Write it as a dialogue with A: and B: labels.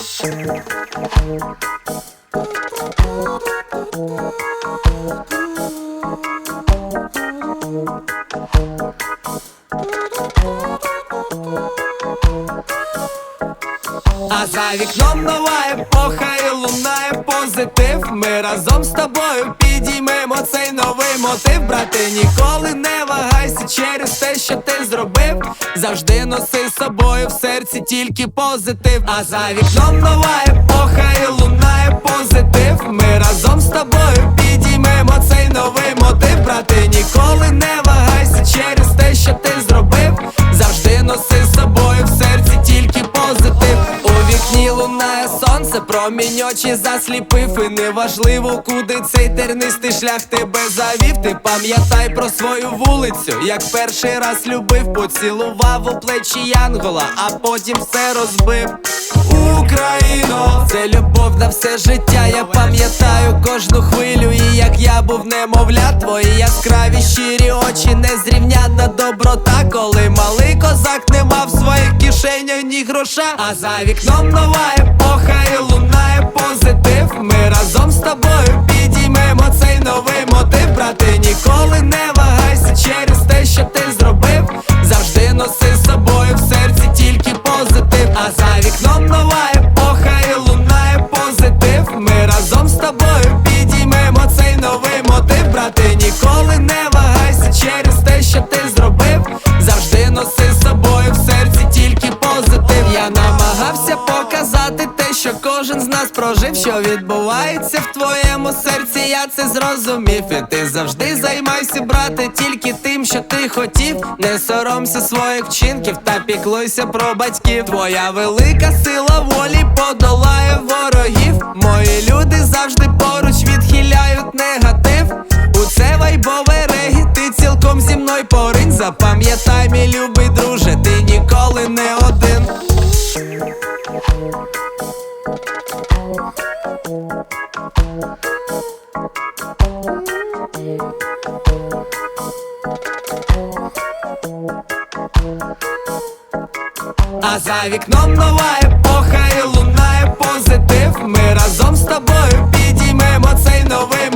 A: А за вікном нова епоха і лунає позитив. Ми разом з тобою підіймемо цей новий мотив. Брате, ніколи не вагайся через те, що ти зробив. Завжди носи з собою в серці тільки позитив. А за вікном нова епоха і лунає позитив. Ми разом з тобою сонце, промінь очі засліпив. І неважливо, куди цей тернистий шлях тебе завів. Ти пам'ятай про свою вулицю, як перший раз любив, поцілував у плечі Янгола, а потім все розбив. Україно, це любов на все життя. Я пам'ятаю кожну хвилю, і як я був немовля, твої яскраві щирі очі, незрівнянна доброта, коли малий козак не мав в своїх кишенях ні гроша. А за вікном нова епоха і лунає позитив. Ми разом з тобою підіймемо прожив, що відбувається в твоєму серці. Я це зрозумів. І ти завжди займайся, брате, тільки тим, що ти хотів. Не соромся своїх вчинків та піклуйся про батьків. Твоя велика сила волі подолає ворогів. Мої люди завжди поруч відхиляють негатив. У це вайбове регі, ти цілком зі мною поринь. Запам'ятай, мій любий друже, ти ніколи не один. А за вікном нова епоха і лунає позитив. Ми разом з тобою підіймемо цей новий.